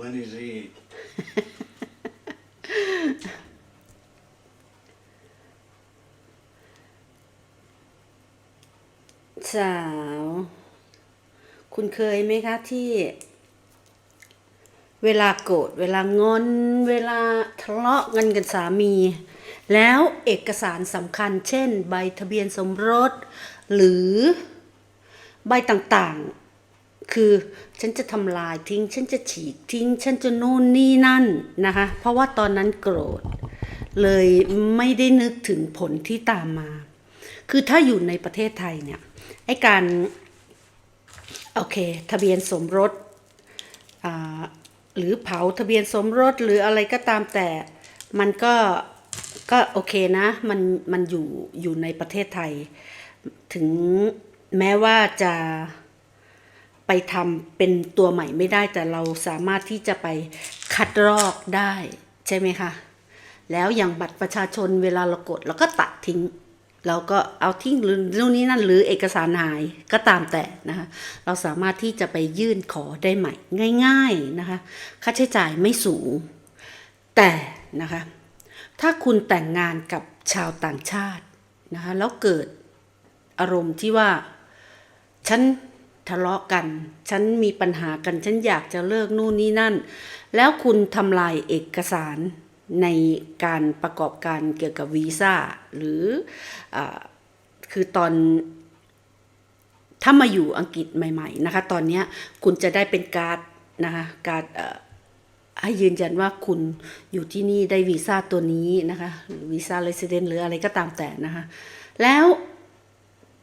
when is he? สาว คุณเคยไหมคะที่ เวลาโกรธเวลางอน เวลาทะเลาะกันกับสามี แล้วเอกสารสำคัญ เช่น ใบทะเบียนสมรส หรือใบต่างๆ คือฉันจะทำลายทิ้ง ฉันจะฉีกทิ้ง ฉันจะนู่นนี่นั่นนะคะ เพราะว่าตอนนั้นโกรธ เลยไม่ได้นึกถึงผลที่ตามมา คือถ้าอยู่ในประเทศไทยเนี่ยไอ้การโอเค ทะเบียนสมรสหรือเผาทะเบียนสมรสหรืออะไรก็ตามแต่มันก็ก็โอเคนะมันมันอยู่อยู่ในประเทศไทย ถึงแม้ว่าจะ ไปทำเป็นตัวใหม่ไม่ได้ แต่เราสามารถที่จะไปคัดลอกได้ใช่ไหมคะ แล้วอย่างบัตรประชาชนเวลาเรากดเราก็ตัดทิ้ง เราก็เอาทิ้งหรือนู่นนี่นั่นหรือเอกสารหายก็ตามแต่นะคะ เราสามารถที่จะไปยื่นขอได้ใหม่ง่าย ๆนะคะ ค่าใช้จ่ายไม่สูง แต่นะคะ ถ้าคุณแต่งงานกับชาวต่างชาตินะคะแล้วเกิดอารมณ์ที่ว่าฉัน ทะเลาะกัน ฉันมีปัญหากัน ฉันอยากจะเลิกนู่นนี่นั่น แล้วคุณทำลายเอกสารในการประกอบการเกี่ยวกับวีซ่าหรืออคือตอนถ้ามาอยู่อังกฤษใหม่ ๆ นะคะ ตอนนี้คุณจะได้เป็นการ์ดนะคะการ์ดให้ยืนยันว่าคุณอยู่ที่นี่ได้วีซ่าตัวนี้นะคะหรือวีซ่าเรสเดนหรืออะไรก็ตามแต่นะคะ แล้ว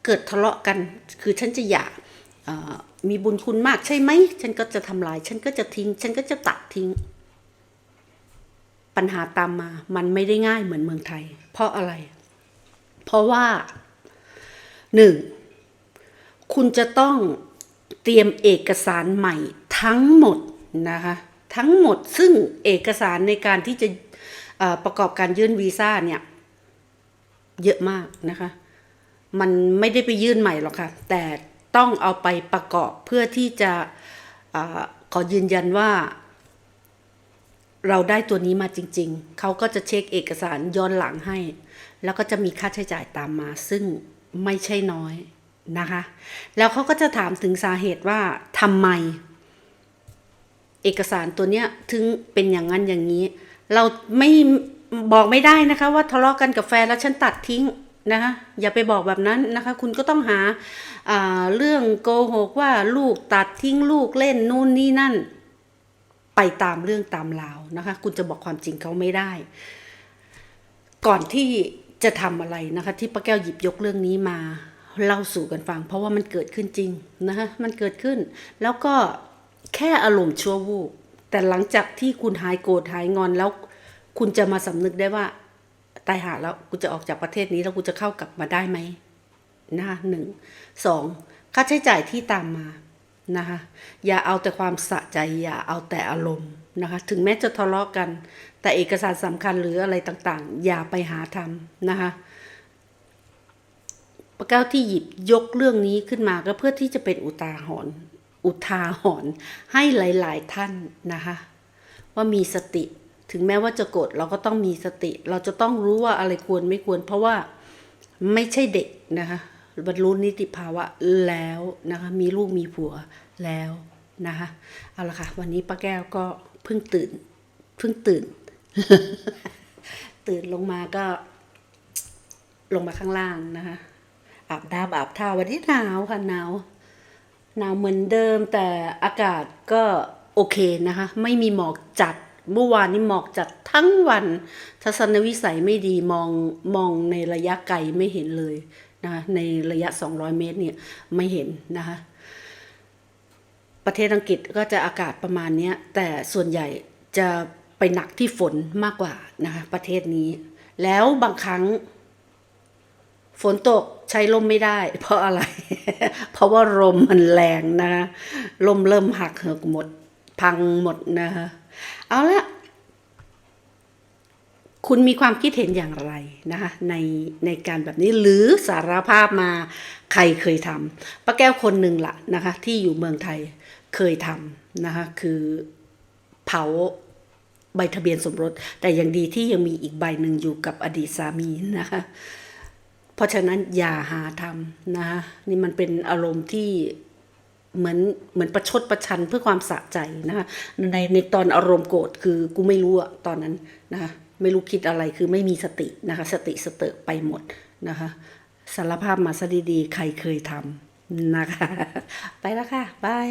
เกิดทะเลาะกันคือฉันจะอยาก มีบุญคุณมากใช่ไหม ฉันก็จะทำลาย ฉันก็จะทิ้ง ฉันก็จะตัดทิ้ง ปัญหาตามมา มันไม่ได้ง่ายเหมือนเมืองไทย เพราะอะไร เพราะว่าหนึ่งคุณจะต้องเตรียมเอกสารใหม่ทั้งหมดนะคะทั้งหมดซึ่งเอกสารในการที่จะประกอบการยื่นวีซ่าเนี่ยเยอะมากนะคะ มันไม่ได้ไปยื่นใหม่หรอกค่ะ แต่ ต้องเอาไปประกอบเพื่อที่จะอขอยืนยันว่า เราได้ตัวนี้มาจริง ๆ เขาก็จะเช็คเอกสารย้อนหลังให้ แล้วก็จะมีค่าใช้จ่ายตามมา ซึ่งไม่ใช่น้อยนะคะ แล้วเขาก็จะถามถึงสาเหตุว่าทำไม เอกสารตัวเนี้ยถึงเป็นอย่างนั้นอย่างนี้ เราไม่บอกไม่ได้นะคะว่าทะเลาะกันกับแฟนแล้วฉันตัดทิ้ง นะคะอย่าไปบอกแบบนั้นนะคะ คุณก็ต้องหาาเรื่องโกหกว่าลูกตัดทิ้งลูกเล่นนู่นนี่นั่น ไปตามเรื่องตามราวนะคะ คุณจะบอกความจริงเขาไม่ได้ ก่อนที่จะทำอะไรนะคะ ที่ป้าแก้วหยิบยกเรื่องนี้มาเล่าสู่กันฟัง เพราะว่ามันเกิดขึ้นจริงนะคะมันเกิดขึ้น แล้วก็แค่อารมณ์ชั่ววูบแต่หลังจากที่คุณหายโกรธหายงอนแล้ว คุณจะมาสำนึกได้ว่า ตายหาแล้วกูจะออกจากประเทศนี้แล้วกูจะเข้ากลับมาได้ไหมนะคะหนึ่งสองค่าใช้จ่ายที่ตามมานะคะอย่าเอาแต่ความสะใจอย่าเอาแต่อารมณ์นะคะถึงแม้จะทะเลาะกัน แต่เอกสารสำคัญหรืออะไรต่างๆ อย่าไปหาทำนะคะปะเก้าที่หยิบยกเรื่องนี้ขึ้นมาก็เพื่อที่จะเป็นอุทาหรณ์อุทาหรณ์ให้หลาย ๆ ท่านนะคะว่ามีสติ ถึงแม้ว่าจะโกรธเราก็ต้องมีสติ เราจะต้องรู้ว่าอะไรควรไม่ควร เพราะว่าไม่ใช่เด็กนะคะบรรลุนิติภาวะแล้วนะคะมีลูกมีผัวแล้วนะคะเอาละค่ะ วันนี้ป้าแก้วก็เพิ่งตื่นเพิ่งตื่น ตื่นลงมาก็ ลงมาข้างล่างนะคะอาบน้ำอาบท่าวันนี้หนาวค่ะหนาวหนาวเหมือนเดิมแต่อากาศก็โอเคนะคะ ไม่มีหมอกจัด เมื่อวานนี้หมอกจัดทั้งวัน ทัศนวิสัยไม่ดีมองมองในระยะไกลไม่เห็นเลยนะคะในระยะ 200 เมตรเนี่ยไม่เห็นนะคะประเทศอังกฤษก็จะอากาศประมาณนี้แต่ส่วนใหญ่จะไปหนักที่ฝนมากกว่านะคะประเทศนี้ แล้วบางครั้ง ฝนตกใช้ลมไม่ได้ เพราะอะไร เพราะว่าลมมันแรงนะคะลมเริ่มหักเหิกหมด พังหมดนะคะ เอาละคุณมีความคิดเห็นอย่างไรนะคะในในการแบบนี้หรือสารภาพมาใครเคยทำป้าแก้วคนหนึ่งละนะคะที่อยู่เมืองไทยเคยทำนะคะคือเผาใบทะเบียนสมรส แต่ยังดีที่ยังมีอีกใบหนึ่งอยู่กับอดีตสามีนะคะเพราะฉะนั้นอย่าหาทำนะคะนี่มันเป็นอารมณ์ที่ เหมือนเหมือนประชดประชันเพื่อความสะใจนะคะในในตอนอารมณ์โกรธคือกูไม่รู้อะตอนนั้นนะคะไม่รู้คิดอะไรคือไม่มีสตินะคะสติสเตอไปหมดนะคะสารภาพมาซะดีๆ ใครเคยทำนะคะ ไปแล้วค่ะบาย